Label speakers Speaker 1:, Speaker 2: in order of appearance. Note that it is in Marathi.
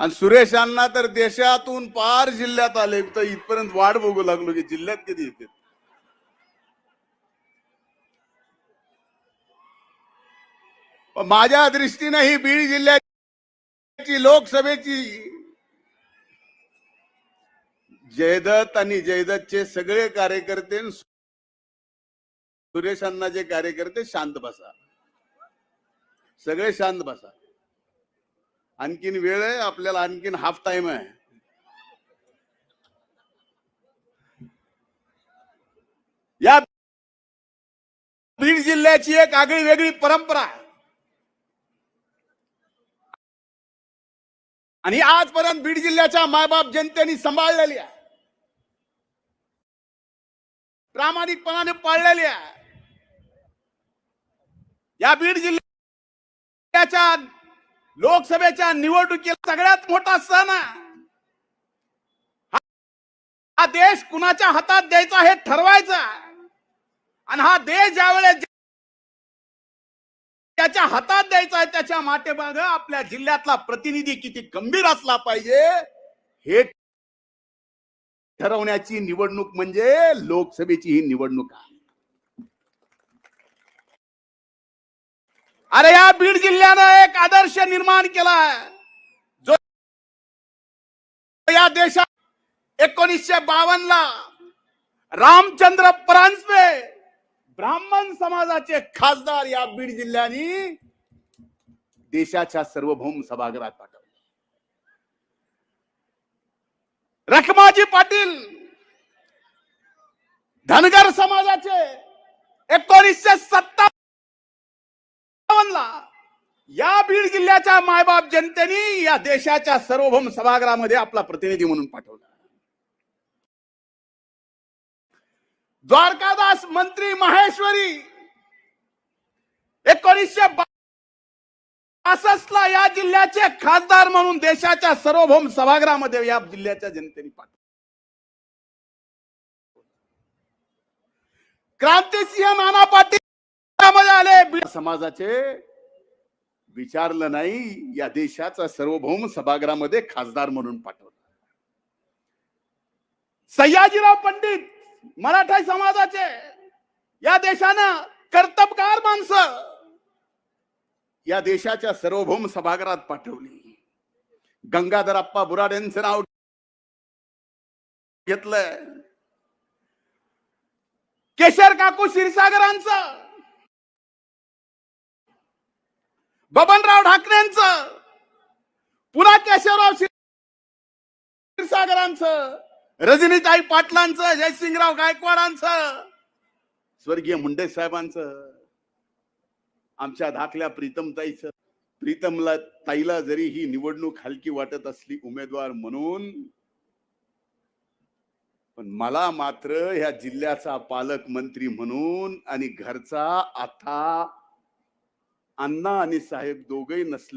Speaker 1: आणि सुरेशांना तर देशातून पार जिल्ह्यात आले. तर इथपर्यंत वाट बघू लागलो की जिल्ह्यात कधी येते माझ्या दृष्टीने ही बीड जिल्ह्याची लोकसभेची जयदत्त आणि जयदत्तचे सगळे कार्यकर्ते सुरेशांना सुरेश अण्णाचे कार्यकर्ते शांत बसा. सगळे शांत बसा. आणखीन वेळ आहे आपल्याला आणखीन हाफ टाइम आहे. या बीड जिल्ह्याची एक आगळी वेगळी परंपरा आहे. आणि आजपर्यंत बीड जिल्ह्याच्या मायबाप जनतेने सांभाळलेली आहे. प्रामाणिकपणाने पाळलेली आहे. या बीड जिल्ह्याच्या लोकसभेच्या निवडणुकीला सगळ्यात मोठा सण आहे. हा- देश कुणाच्या हातात द्यायचा हे ठरवायचा आणि हा देश ज्यावेळेस त्याच्या हातात द्यायचा आहे त्याच्या माटेमाग आपल्या जिल्ह्यातला प्रतिनिधी किती गंभीर असला पाहिजे हे ठरवण्याची निवडणूक म्हणजे लोकसभेची ही निवडणूक आहे. अरे या बीड जिल्ह्यानं एक आदर्श निर्माण केला जो या देशात एकोणीसशे बावन्न ला रामचंद्र परांजपे ब्राह्मण समाजाचे खासदार या बीड जिल्ह्याने देशाच्या सार्वभौम सभागृहात पाठवले. रखमाजी पाटील धनगर समाजाचे एकोणीसशे सत्ता या बीड जिल्ह्याच्या मायबाप जनतेने या देशाच्या सार्वभौम सभागृहामध्ये आपला प्रतिनिधी म्हणून पाठवला. द्वारकादास मंत्री माहेश्वरी एकोणीसशे बासष्ट ला या जिल्ह्याचे खासदार म्हणून देशाच्या सार्वभौम सभागृहामध्ये या जिल्ह्याच्या जनतेने पाठवले. क्रांतिसिंह नाना पाटील आले बीड समाजाचे विचारलं नाही या देशाचा सार्वभौम सभागृहामध्ये खासदार म्हणून पाठवलं. सयाजीराव पंडित मराठा समाजाचे या देशानं कर्तबगार माणसं या देशाच्या सार्वभौम सभागृहात पाठवली. गंगाधर अप्पा बुराड यांचं नाव घेतलंय. केशर काकू क्षीरसागरांचं बबनराव ढाकणेंचं पुन्हा केशवराव क्षीरसागरांचं रजनीताई पाटलांचं जयसिंगराव गायकवाडांचं स्वर्गीय मुंडे साहेबांचं आमच्या धाकल्या प्रीतमताईच प्रीतमला ताईला जरी ही निवडणूक हलकी वाटत असली उमेदवार म्हणून पण मला मात्र ह्या जिल्ह्याचा पालकमंत्री म्हणून आणि घरचा आता अण्णा आणि साहेब दोघही नसले